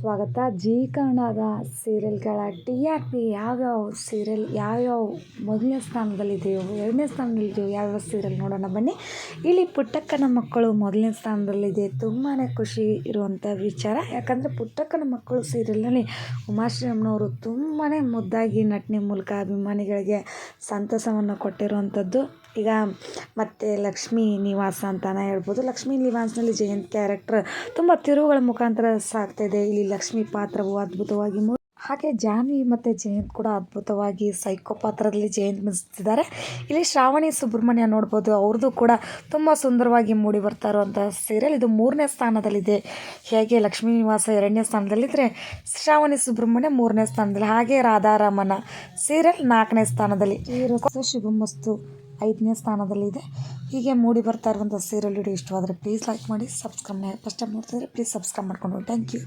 ಸ್ವಾಗತ. ಜೀ ಕನ್ನಡದ ಸೀರಿಯಲ್ಗಳ ಟಿ ಆರ್ ಪಿ ಯಾವ್ಯಾವ ಸೀರಿಯಲ್, ಯಾವ್ಯಾವ ಮೊದಲನೇ ಸ್ಥಾನದಲ್ಲಿದೆಯೋ, ಎರಡನೇ ಸ್ಥಾನದಲ್ಲಿದೆಯೋ, ಯಾವ್ಯಾವ ಸೀರಿಯಲ್ ನೋಡೋಣ ಬನ್ನಿ. ಇಲ್ಲಿ ಪುಟ್ಟಕ್ಕನ ಮಕ್ಕಳು ಮೊದಲನೇ ಸ್ಥಾನದಲ್ಲಿದೆ. ತುಂಬಾ ಖುಷಿ ಇರುವಂಥ ವಿಚಾರ. ಯಾಕಂದರೆ ಪುಟ್ಟಕ್ಕನ ಮಕ್ಕಳು ಸೀರಿಯಲ್ನಲ್ಲಿ ಉಮಾಶ್ರೀ ಅಮ್ಮನವರು ತುಂಬಾ ಮುದ್ದಾಗಿ ನಟನೆ ಮೂಲಕ ಅಭಿಮಾನಿಗಳಿಗೆ ಸಂತಸವನ್ನು ಕೊಟ್ಟಿರುವಂಥದ್ದು ಈಗ ಮತ್ತು ಲಕ್ಷ್ಮೀ ನಿವಾಸ ಅಂತಲೇ ಹೇಳ್ಬೋದು. ಲಕ್ಷ್ಮೀ ನಿವಾಸನಲ್ಲಿ ಜಯಂತ್ ಕ್ಯಾರೆಕ್ಟರ್ ತುಂಬ ತಿರುವುಗಳ ಮುಖಾಂತರ ಸಾಗ್ತಾಯಿದೆ ಇಲ್ಲಿ ಲಕ್ಷ್ಮಿ ಪಾತ್ರವು ಅದ್ಭುತವಾಗಿ ಹಾಗೆ ಜಾನ್ವಿ ಮತ್ತು ಜಯಂತ್ ಕೂಡ ಅದ್ಭುತವಾಗಿ ಸೈಕೋ ಪಾತ್ರದಲ್ಲಿ ಜಯಂತ್ ಮಿಸ್ತಿದ್ದಾರೆ ಇಲ್ಲಿ ಶ್ರಾವಣಿ ಸುಬ್ರಹ್ಮಣ್ಯ ನೋಡ್ಬೋದು ಅವ್ರದ್ದು ಕೂಡ ತುಂಬ ಸುಂದರವಾಗಿ ಮೂಡಿ ಬರ್ತಾ ಇರುವಂಥ ಸೀರಿಯಲ್ ಇದು ಮೂರನೇ ಸ್ಥಾನದಲ್ಲಿದೆ. ಹೇಗೆ ಲಕ್ಷ್ಮೀ ನಿವಾಸ ಎರಡನೇ ಸ್ಥಾನದಲ್ಲಿದ್ದರೆ ಶ್ರಾವಣಿ ಸುಬ್ರಹ್ಮಣ್ಯ ಮೂರನೇ ಸ್ಥಾನದಲ್ಲಿ, ಹಾಗೆ ರಾಧಾರಾಮನ ಸೀರಿಯಲ್ ನಾಲ್ಕನೇ ಸ್ಥಾನದಲ್ಲಿ. ಶುಭಮಸ್ತು ಐದನೇ ಸ್ಥಾನದಲ್ಲಿದೆ. ಹೀಗೆ ಮೂಡಿ ಬರ್ತಾ ಇರುವಂಥ ಸೀರಿಯಲ್ ವಿಡಿಯೋ ಇಷ್ಟವಾದರೆ ಪ್ಲೀಸ್ ಲೈಕ್ ಮಾಡಿ ಸಬ್ಸ್ಕ್ರೈಬ್ ಫಸ್ಟ್ ಟೈಮ್ ನೋಡ್ತಿದ್ರೆ ಪ್ಲೀಸ್ ಸಬ್ಸ್ಕ್ರೈಬ್ ಮಾಡ್ಕೊಂಡು ಥ್ಯಾಂಕ್ ಯು